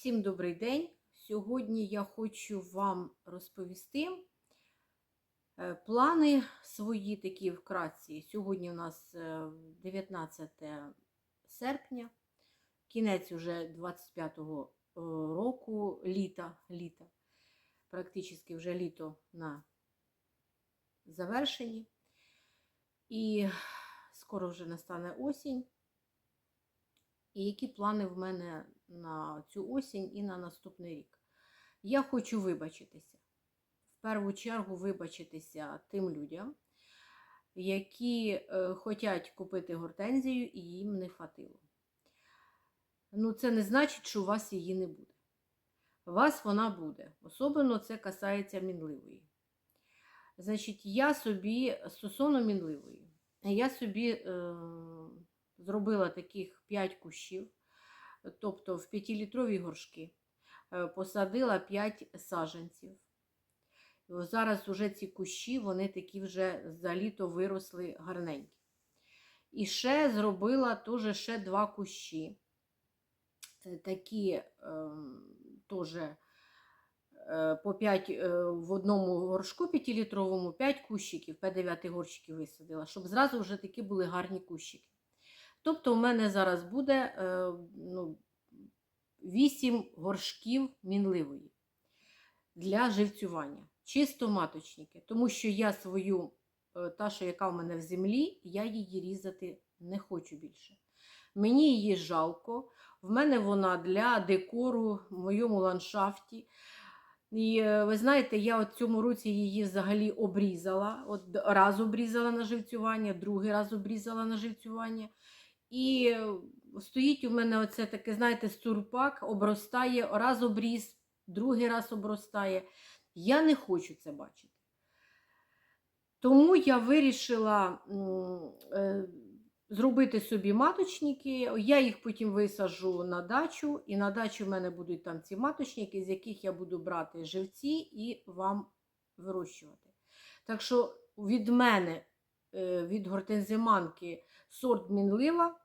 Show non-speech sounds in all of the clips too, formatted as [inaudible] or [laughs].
Всім добрий день. Сьогодні я хочу вам розповісти е, плани свої такі вкратці. Сьогодні у нас е, 19 серпня, кінець уже 25-го е, року, літа, літа. Практично вже літо на завершенні. І скоро вже настане осінь. І які плани в мене на цю осінь і на наступний рік? Я хочу вибачитися. В першу чергу вибачитися тим людям, які е, хочуть купити гортензію і їм не хватило. Ну, це не значить, що у вас її не буде. У вас вона буде. Особливо це касається мінливої. Значить, я собі стосовно мінливої, я собі. Е, зробила таких 5 кущів, тобто в 5-літрові горшки, е, посадила 5 саджанців. Зараз вже ці кущі, вони такі вже за літо виросли гарненькі. І ще зробила теж ще два кущі. Такі е, теж по 5 е, в одному горшку 5-літровому 5 кущиків, 5-9 горщиків висадила, щоб зразу вже такі були гарні кущики. Тобто, у мене зараз буде е, ну, 8 горшків мінливої для живцювання. Чисто маточники. Тому що я свою, е, та, що яка в мене в землі, я її різати не хочу більше. Мені її жалко. В мене вона для декору в моєму ландшафті. І е, ви знаєте, я от цьому році її взагалі обрізала. От Раз обрізала на живцювання, другий раз обрізала на живцювання. І стоїть у мене оце таке, знаєте, стурпак, обростає, раз обріз, другий раз обростає. Я не хочу це бачити. Тому я вирішила е, зробити собі маточники. Я їх потім висажу на дачу, і на дачі в мене будуть там ці маточники, з яких я буду брати живці і вам вирощувати. Так що від мене, від гортензиманки, сорт мінлива,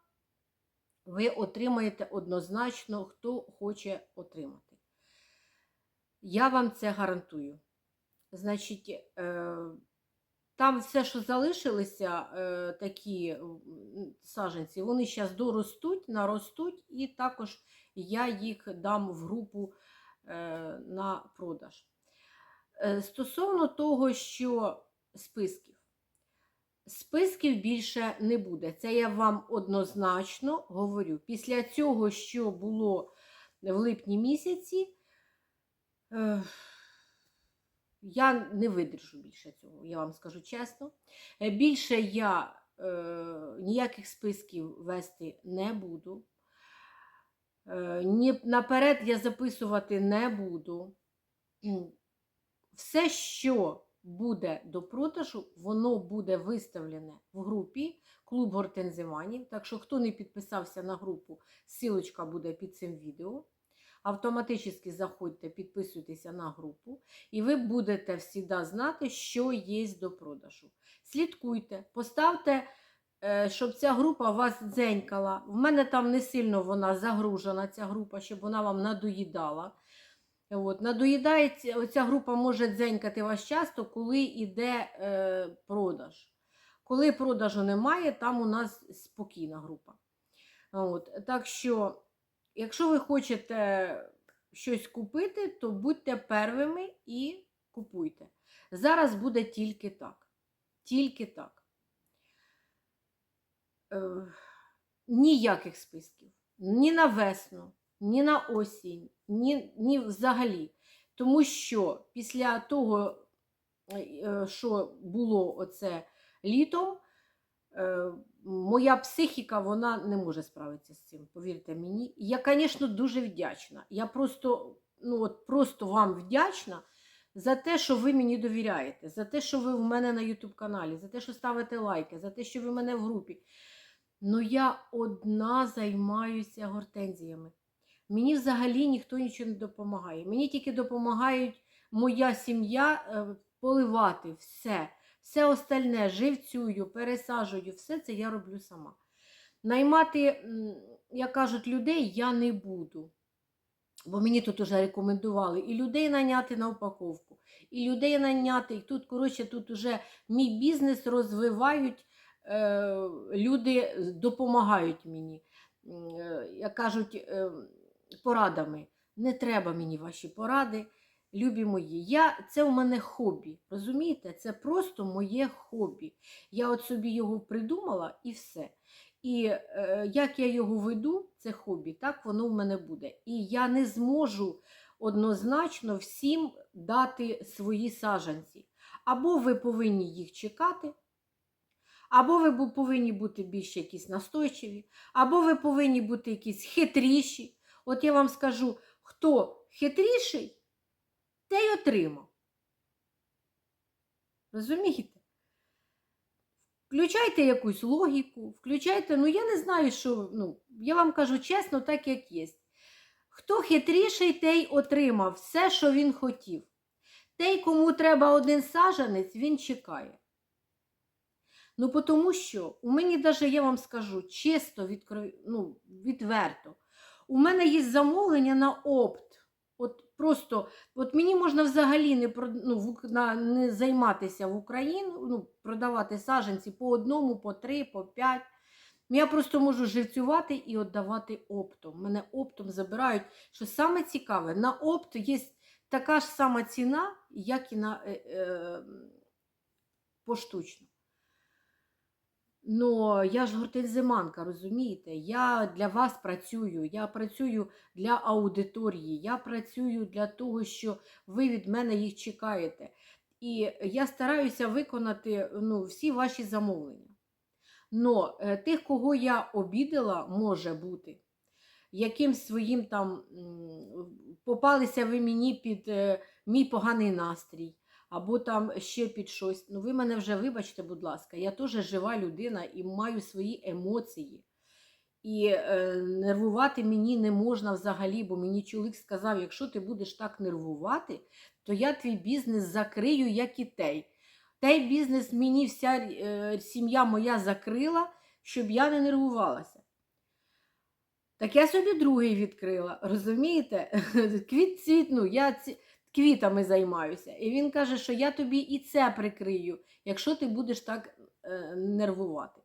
ви отримаєте однозначно, хто хоче отримати. Я вам це гарантую. Значить, е, там все, що залишилися, е, такі саженці, вони зараз доростуть, наростуть, і також я їх дам в групу е, на продаж. Стосовно того, що списків. Списків більше не буде. Це я вам однозначно говорю. Після цього, що було в липні місяці, е, я не видержу більше цього, я вам скажу чесно. Е, більше я е, ніяких списків вести не буду. Ні, наперед я записувати не буду. Все, що буде до продажу, воно буде виставлене в групі Клуб гортензиманів. Так що, хто не підписався на групу, ссылочка буде під цим відео. Автоматично заходьте, підписуйтеся на групу, і ви будете завжди знати, що є до продажу. Слідкуйте, поставте, е, щоб ця група вас дзенькала. В мене там не сильно вона загружена, ця група, щоб вона вам надоїдала. От, Надоїдається, оця група може дзенькати вас часто, коли йде е, продаж. Коли продажу немає, там у нас спокійна група. От, Так що, якщо ви хочете щось купити, то будьте первими і купуйте. Зараз буде тільки так. Тільки так. Е, ніяких списків. Ні на весну, ні на осінь ні, ні взагалі. Тому що після того, е, що було оце літом, е, моя психіка вона не може справитися з цим, повірте мені. Я, звісно, дуже вдячна. Я просто, ну, от, просто вам вдячна. За те, що ви мені довіряєте, за те, що ви в мене на YouTube каналі, за те, що ставите лайки, за те, що ви в мене в групі. Ну я одна займаюся гортензіями. Мені взагалі ніхто нічого не допомагає. Мені тільки допомагають моя сім'я е, поливати все. Все остальне живцюю, пересаджую, все це я роблю сама. Наймати, як кажуть, людей я не буду. Бо мені тут уже рекомендували і людей наняти на упаковку, і людей наняти. І тут, коротше, тут уже мій бізнес розвивають, е, люди допомагають мені. Е, Як кажуть, порадами. Не треба мені ваші поради, любі мої. Я, це у мене хобі. Розумієте? Це просто моє хобі. Я от собі його придумала і все. І е, як я його веду, це хобі, так воно в мене буде. І я не зможу однозначно всім дати свої саджанці. Або ви повинні їх чекати, або ви повинні бути більш якісь настойчиві, або ви повинні бути якісь хитріші. От я вам скажу, хто хитріший, те й отримав. Розумієте? Включайте якусь логіку, включайте, ну я не знаю, що, ну, я вам кажу чесно, так як є. Хто хитріший, той отримав все, що він хотів. Той, кому треба один сажанець, він чекає. Ну, тому що у мені даже, я вам скажу, чисто, відкро... ну, відверто, у мене є замовлення на опт. От просто, от мені можна взагалі не, ну, не займатися в Україну, ну, продавати саджанці по одному, по три, по п'ять. Я просто можу живцювати і віддавати оптом. Мене оптом забирають. Що саме цікаве, на опт є така ж сама ціна, як і на е, е, поштучно. Ну, я ж гортензиманка, розумієте? Я для вас працюю, я працюю для аудиторії, я працюю для того, що ви від мене їх чекаєте. І я стараюся виконати ну, всі ваші замовлення. Но е, тих, кого я обідала, може бути, якимсь своїм там попалися ви мені під е, мій поганий настрій, або там ще під щось. Ну, ви мене вже вибачте, будь ласка, я теж жива людина і маю свої емоції. І е, нервувати мені не можна взагалі, бо мені чоловік сказав: якщо ти будеш так нервувати, то я твій бізнес закрию, як і тей. Той бізнес мені вся е, сім'я моя закрила, щоб я не нервувалася. Так я собі другий відкрила, розумієте? [laughs] Квіт цвітну, я ці... квітами займаюся. І він каже, що я тобі і це прикрию, якщо ти будеш так е, нервувати.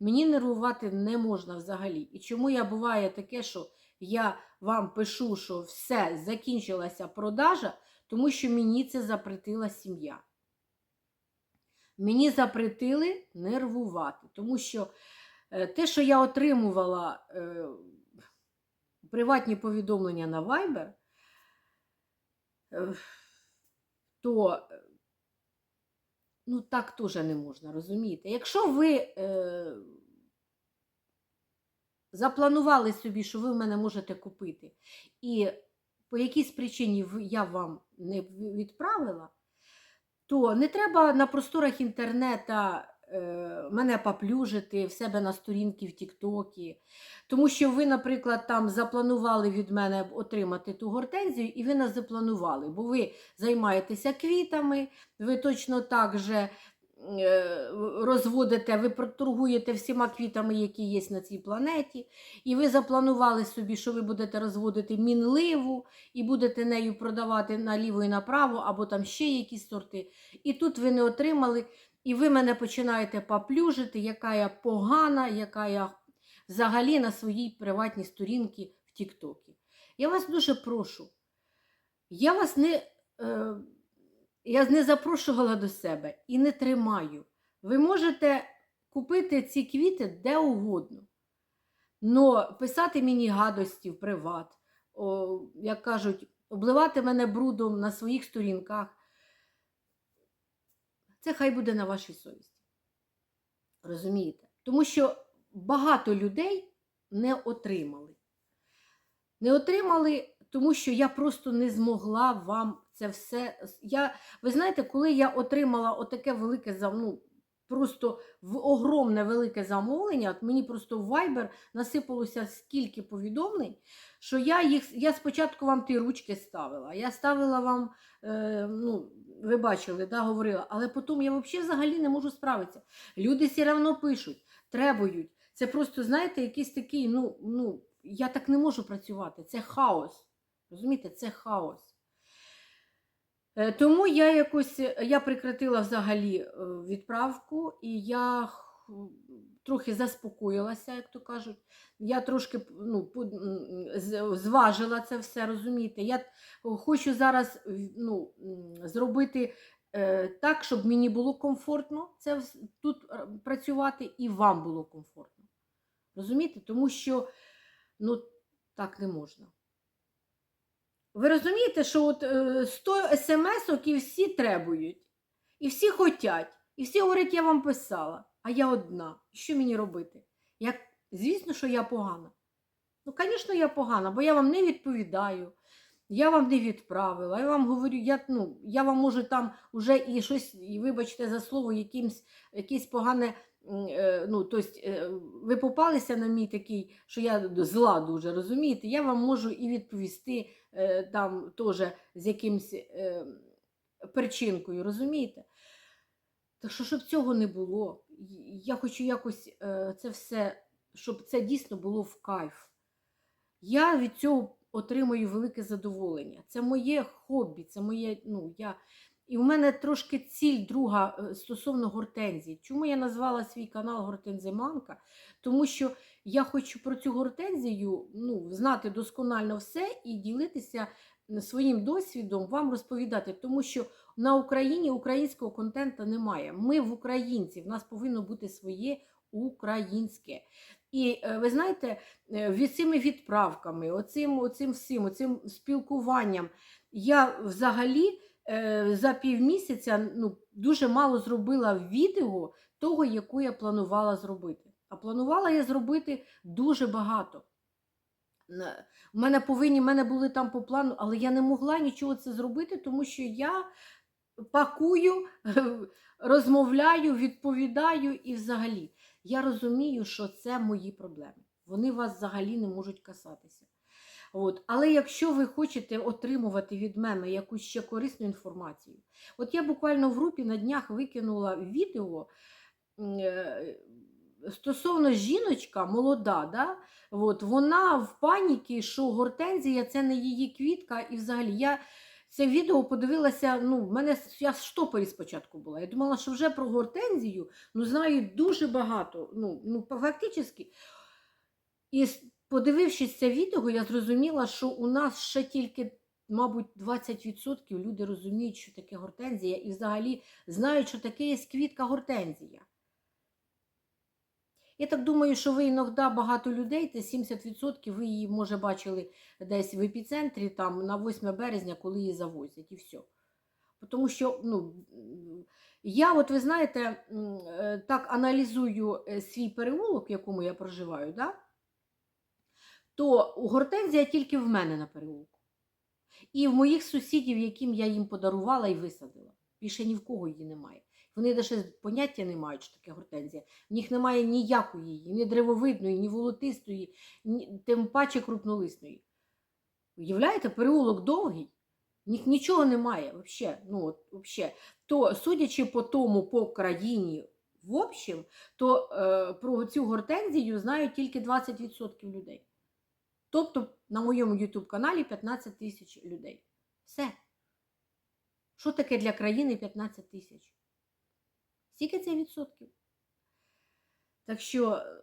Мені нервувати не можна взагалі. І чому я буває таке, що я вам пишу, що все, закінчилася продажа, тому що мені це запретила сім'я. Мені запретили нервувати, тому що е, те, що я отримувала е, приватні повідомлення на Viber, то е, ну, так теж не можна, розумієте? Якщо ви е, запланували собі, що ви в мене можете купити, і по якійсь причині я вам не відправила, то не треба на просторах інтернета е, мене поплюжити в себе на сторінки в Тіктокі. Тому що ви, наприклад, там запланували від мене отримати ту гортензію, і ви не запланували, бо ви займаєтеся квітами, ви точно так же е, розводите, ви торгуєте всіма квітами, які є на цій планеті, і ви запланували собі, що ви будете розводити мінливу і будете нею продавати наліво і направо, або там ще якісь сорти. І тут ви не отримали, і ви мене починаєте поплюжити, яка я погана, яка я взагалі на своїй приватній сторінці в Тіктокі. Я вас дуже прошу. Я вас не, е, я не запрошувала до себе і не тримаю. Ви можете купити ці квіти де угодно. Но писати мені гадості в приват, о, як кажуть, обливати мене брудом на своїх сторінках. Це хай буде на вашій совісті. Розумієте? Тому що багато людей не отримали. Не отримали, тому що я просто не змогла вам це все. Я, ви знаєте, коли я отримала отаке велике ну, просто огромне велике замовлення, от мені просто в Viber насипалося скільки повідомлень, що я їх я спочатку вам ті ручки ставила. Я ставила вам, е, ну, ви бачили, да, говорила, але потім я взагалі взагалі не можу справитися. Люди все одно пишуть, требують. Це просто, знаєте, якийсь такий, ну, ну, я так не можу працювати. Це хаос. Розумієте, це хаос. Е, Тому я якось я прекратила взагалі е, відправку, і я трохи заспокоїлася, як то кажуть. Я трошки ну, зважила це все, розумієте. Я хочу зараз ну, зробити е, так, щоб мені було комфортно це тут е, працювати, і вам було комфортно. Розумієте? Тому що ну, так не можна. Ви розумієте, що от е, 100 смс-ок і всі требують, і всі хотять, і всі говорять, я вам писала, а я одна. Що мені робити? Як, звісно, що я погана. Ну, звісно, я погана, бо я вам не відповідаю, я вам не відправила, я вам говорю, я, ну, я вам можу там уже і щось, і вибачте за слово, якимсь, якесь погане. е, Ну, тобто, ви попалися на мій такий, що я зла дуже, розумієте? Я вам можу і відповісти е, там теж з якимсь е, причинкою, розумієте? Так що, щоб цього не було, я хочу якось е, це все, щоб це дійсно було в кайф. Я від цього отримую велике задоволення. Це моє хобі, це моє, ну, я. І в мене трошки ціль друга е, стосовно гортензії. Чому я назвала свій канал Гортензиманка? Тому що я хочу про цю гортензію ну, знати досконально все і ділитися своїм досвідом, вам розповідати, тому що на Україні українського контенту немає. Ми в українці, в нас повинно бути своє українське. І е, ви знаєте, е, цими відправками, оцим, оцим всім, оцим спілкуванням, я взагалі е, за півмісяця ну, дуже мало зробила відео того, яку я планувала зробити. А планувала я зробити дуже багато. У мене повинні, в мене були там по плану, але я не могла нічого це зробити, тому що я пакую, [laughs] розмовляю, відповідаю і взагалі. Я розумію, що це мої проблеми. Вони вас взагалі не можуть касатися. От. Але якщо ви хочете отримувати від мене якусь ще корисну інформацію, от я буквально в групі на днях викинула відео е, стосовно жіночка молода, да? От, вона в паніці, що гортензія це не її квітка, і взагалі я це відео подивилася. Ну, в мене я в штопорі спочатку була. Я думала, що вже про гортензію ну, знаю дуже багато. Ну, ну фактично. І подивившись це відео, я зрозуміла, що у нас ще тільки, мабуть, 20% люди розуміють, що таке гортензія, і взагалі знають, що таке є квітка гортензія. Я так думаю, що ви іноді багато людей, це 70%, ви її, може, бачили десь в епіцентрі, там на 8 березня, коли її завозять, і все. Тому що, ну, я, от ви знаєте, е, так аналізую е, свій переулок, в якому я проживаю, да? то гортензія тільки в мене на переулку. І в моїх сусідів, яким я їм подарувала і висадила. Більше ні в кого її немає. Вони навіть поняття не мають, що таке гортензія. В них немає ніякої ні древовидної, ні волотистої, ні, тим паче крупнолисної. Уявляєте, переулок довгий, в них нічого немає взагалі. Ну, вообще. То, судячи по тому, по країні, в общем, то е, про цю гортензію знають тільки 20% людей. Тобто на моєму YouTube каналі 15 тисяч людей. Все. Що таке для країни 15 тисяч? Скільки це відсотків? Так що, е,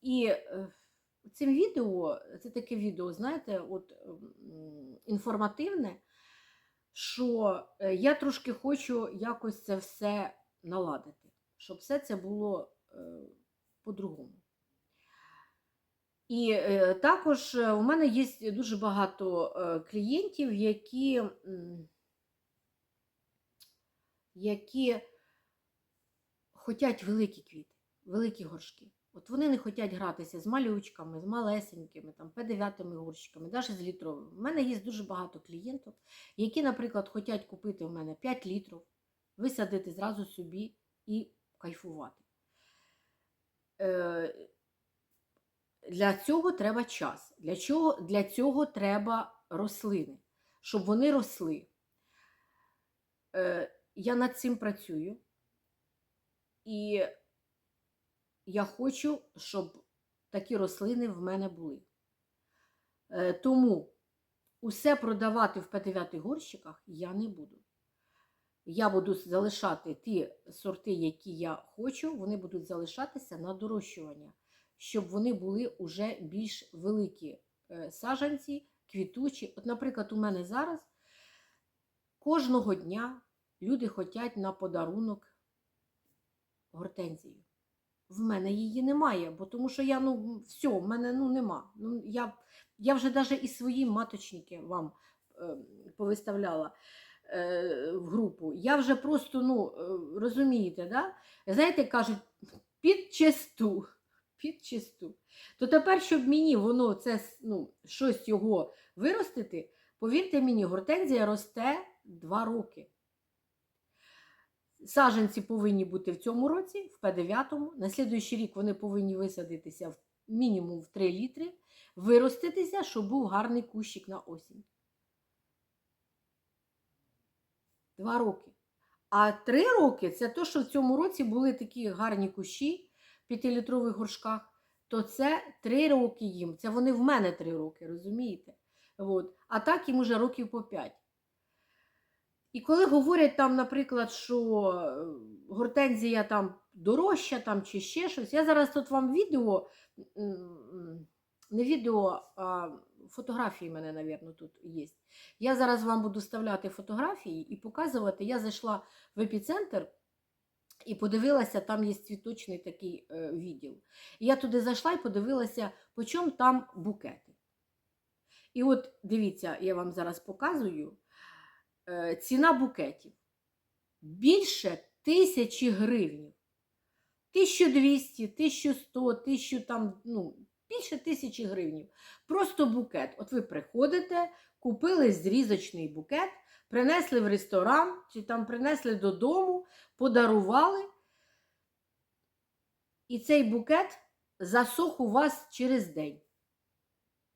і е, цим відео, це таке відео, знаєте, от інформативне, що е, я трошки хочу якось це все наладити, щоб все це було по-другому. І також у мене є дуже багато клієнтів, які, які хочуть великі квіти, великі горшки. От вони не хочуть гратися з малючками, з малесенькими, там, П9 горщиками, навіть з літровими. У мене є дуже багато клієнтів, які, наприклад, хочуть купити у мене 5 літрів, висадити зразу собі і кайфувати. Е, для цього треба час. Для, чого? Для цього треба рослини, щоб вони росли. Е, я над цим працюю. І я хочу, щоб такі рослини в мене були. Е, тому усе продавати в П9 горщиках я не буду. Я буду залишати ті сорти, які я хочу, вони будуть залишатися на дорощування, щоб вони були уже більш великі е, саджанці, квітучі. От, наприклад, у мене зараз кожного дня люди хочуть на подарунок гортензію. В мене її немає, бо тому що я, ну, все, в мене ну, нема. Ну, я, я вже навіть і свої маточники вам е, повиставляла е, в групу. Я вже просто, ну, е, розумієте, да? знаєте, кажуть, під чисту. То тепер, щоб мені воно це ну, щось його виростити, повірте мені, гортензія росте 2 роки. Саджанці повинні бути в цьому році, в П9. На слідуючий рік вони повинні висадитися в мінімум в 3 літри, вироститися, щоб був гарний кущик на осінь. Два роки. А три роки це то, що в цьому році були такі гарні кущі в 5-літрових горшках, то це три роки їм. Це вони в мене три роки, розумієте? От. А так їм уже років по 5. І коли говорять там, наприклад, що е, гортензія там дорожча там, чи ще щось, я зараз тут вам відео, не відео, а фотографії мене, напевно, тут є. Я зараз вам буду вставляти фотографії і показувати. Я зайшла в епіцентр і подивилася, там є цвіточний такий е, відділ. І я туди зайшла і подивилася, по чому там букети. І от дивіться, я вам зараз показую ціна букетів. Більше тисячі гривень. 1200, 1100, 1000 там, ну, більше тисячі гривень. Просто букет. От ви приходите, купили зрізочний букет, принесли в ресторан, чи там принесли додому, подарували. І цей букет засох у вас через день.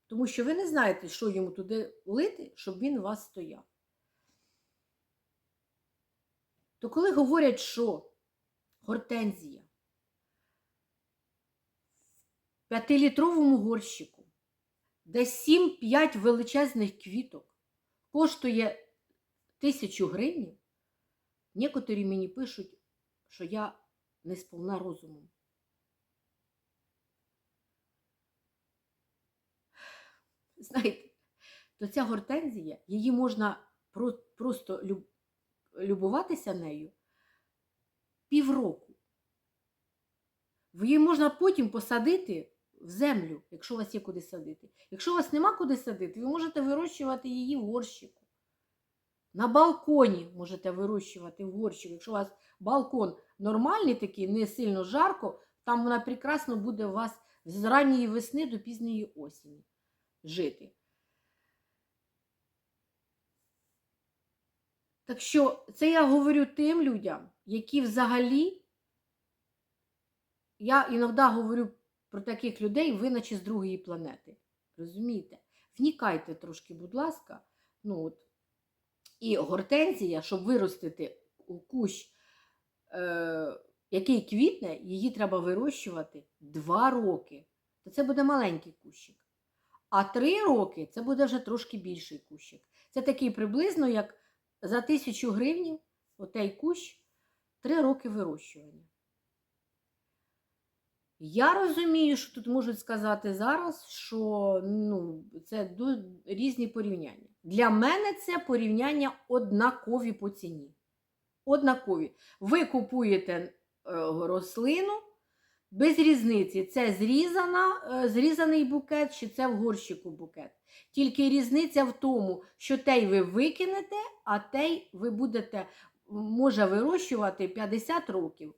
Тому що ви не знаєте, що йому туди лити, щоб він у вас стояв. То коли говорять, що гортензія в п'ятилітровому горщику, де 7-5 величезних квіток коштує тисячу гривень, некоторі мені пишуть, що я не сповна розумом. Знаєте, то ця гортензія, її можна просто люб- любуватися нею півроку. Її можна потім посадити в землю, якщо у вас є куди садити. Якщо у вас нема куди садити, ви можете вирощувати її в горщику. На балконі можете вирощувати в горщику. Якщо у вас балкон нормальний такий, не сильно жарко, там вона прекрасно буде у вас з ранньої весни до пізньої осені жити. Так що це я говорю тим людям, які взагалі, я іноді говорю про таких людей, ви наче з другої планети. Розумієте? Внікайте трошки, будь ласка. Ну, от. І гортензія, щоб виростити у кущ, е, який квітне, її треба вирощувати 2 роки. То це буде маленький кущик. А 3 роки це буде вже трошки більший кущик. Це такий приблизно, як за тисячу гривень отей кущ 3 роки вирощування. Я розумію, що тут можуть сказати зараз, що ну, це різні порівняння. Для мене це порівняння однакові по ціні. Однакові. Ви купуєте е, рослину без різниці. Це зрізана, е, зрізаний букет чи це в горщику букет. Тільки різниця в тому, що той ви викинете, а той ви будете може вирощувати 50 років.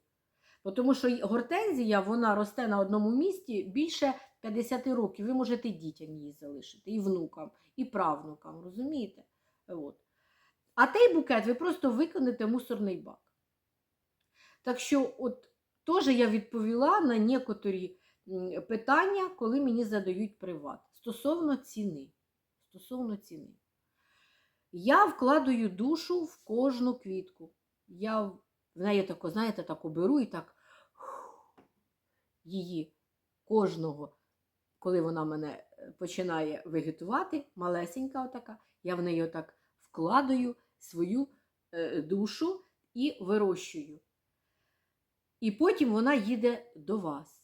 Тому що гортензія вона росте на одному місці більше 50 років. Ви можете дітям її залишити, і внукам, і правнукам, розумієте? От. А той букет ви просто викинете в мусорний бак. Так що, от теж я відповіла на некоторі питання, коли мені задають приват. Стосовно ціни. Стосовно ціни. Я вкладаю душу в кожну квітку. Я в неї тако, знаєте, таку беру і так її кожного, коли вона мене е, починає вегетувати, малесенька отака, я в неї отак вкладаю свою е, душу і вирощую. І потім вона їде до вас.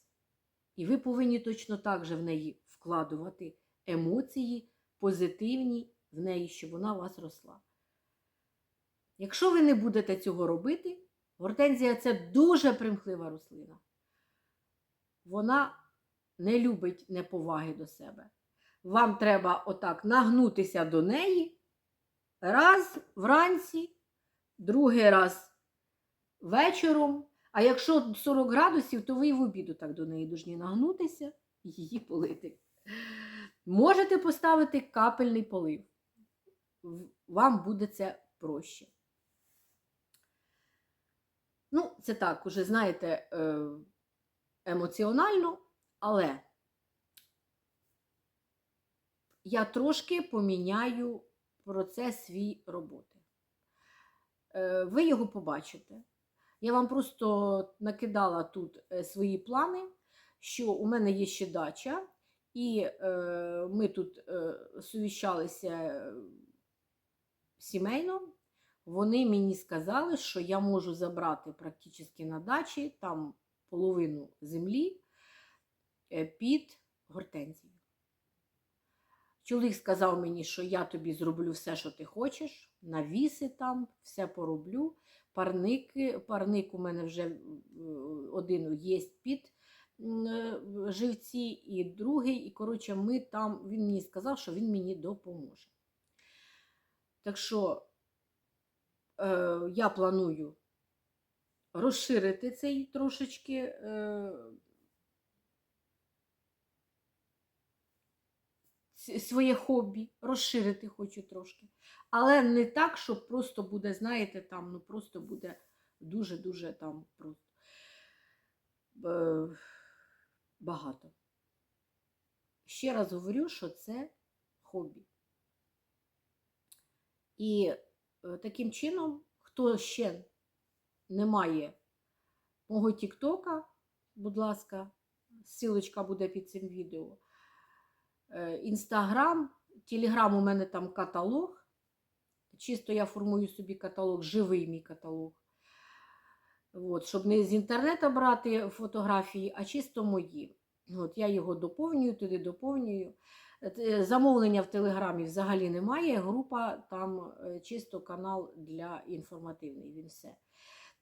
І ви повинні точно так же в неї вкладувати емоції позитивні в неї, щоб вона у вас росла. Якщо ви не будете цього робити, гортензія це дуже примхлива рослина. Вона не любить неповаги до себе. Вам треба отак нагнутися до неї раз вранці, другий раз вечором. А якщо 40 градусів, то ви і в обіду так до неї должні нагнутися і її полити. Можете поставити капельний полив. Вам буде це проще. Ну, це так, уже знаєте, е, емоціонально, але я трошки поміняю процес свій роботи. Е, Ви його побачите. Я вам просто накидала тут е, свої плани, що у мене є ще дача, і е, ми тут е, сувіщалися е, сімейно. Вони мені сказали, що я можу забрати практично на дачі там половину землі е, під гортензію. Чоловік сказав мені, що я тобі зроблю все, що ти хочеш, навіси там, все пороблю. Парники, парник у мене вже один є під е, живці, і другий. І, коротше, ми там, він мені сказав, що він мені допоможе. Так що е, я планую розширити цей трошечки е, своє хобі, розширити хочу трошки. Але не так, що просто буде, знаєте, там, ну просто буде дуже-дуже там просто багато. Ще раз говорю, що це хобі. І е, таким чином, хто ще не має мого Тіктока, будь ласка, ссылочка буде під цим відео. Е, Інстаграм, Телеграм у мене там каталог. Чисто я формую собі каталог, живий мій каталог. От, щоб не з інтернету брати фотографії, а чисто мої. От, я його доповнюю, туди доповнюю. Е, Замовлення в Телеграмі взагалі немає. Група там е, чисто канал для інформативний. Він все.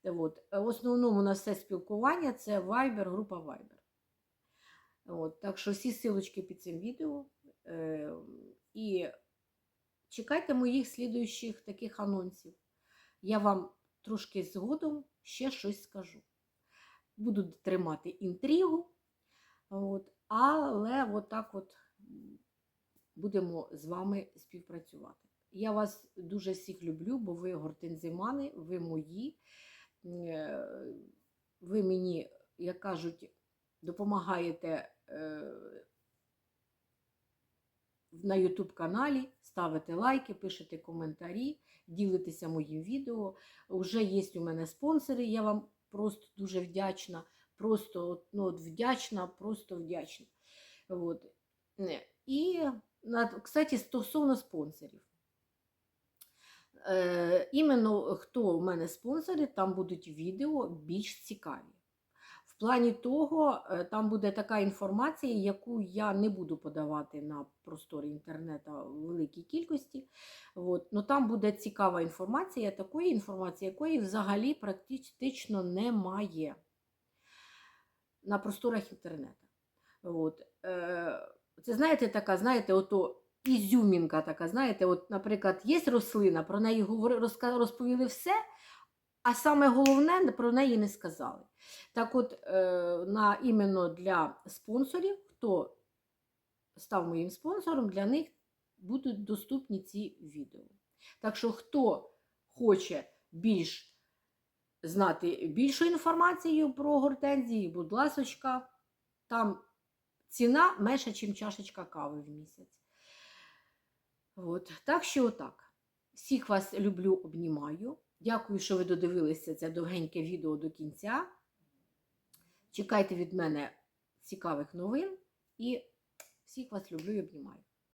От. е, В основному на все спілкування це Viber, група Viber. От. Так що всі силочки під цим відео. Е, і чекайте моїх слідуючих таких анонсів. Я вам трошки згодом ще щось скажу. Буду тримати інтригу. От, але от так от будемо з вами співпрацювати. Я вас дуже всіх люблю, бо ви гортензимани, ви мої. Е, Ви мені, як кажуть, допомагаєте на YouTube каналі, ставите лайки, пишете коментарі, ділитеся моїм відео. Уже є у мене спонсори, я вам просто дуже вдячна. Просто ну, от вдячна, просто вдячна. От. І, кстати, стосовно спонсорів. Е, іменно хто у мене спонсори, там будуть відео більш цікаві. Плані того, е, там буде така інформація, яку я не буду подавати на просторі інтернету в великій кількості. От. Но там буде цікава інформація, такої інформації, якої взагалі практично немає на просторах інтернету. От. Е, це знаєте, така, знаєте, ото ізюмінка така, знаєте, от, наприклад, є рослина, про неї розповіли все, а саме головне про неї не сказали. Так от, е, на, іменно для спонсорів, хто став моїм спонсором, для них будуть доступні ці відео. Так що, хто хоче більш знати більшу інформацію про гортензії, будь ласочка, там ціна менша, ніж чашечка кави в місяць. От. Так що отак. Всіх вас люблю, обнімаю. Дякую, що ви додивилися це довгеньке відео до кінця. Чекайте від мене цікавих новин і Всіх вас люблю і обнімаю.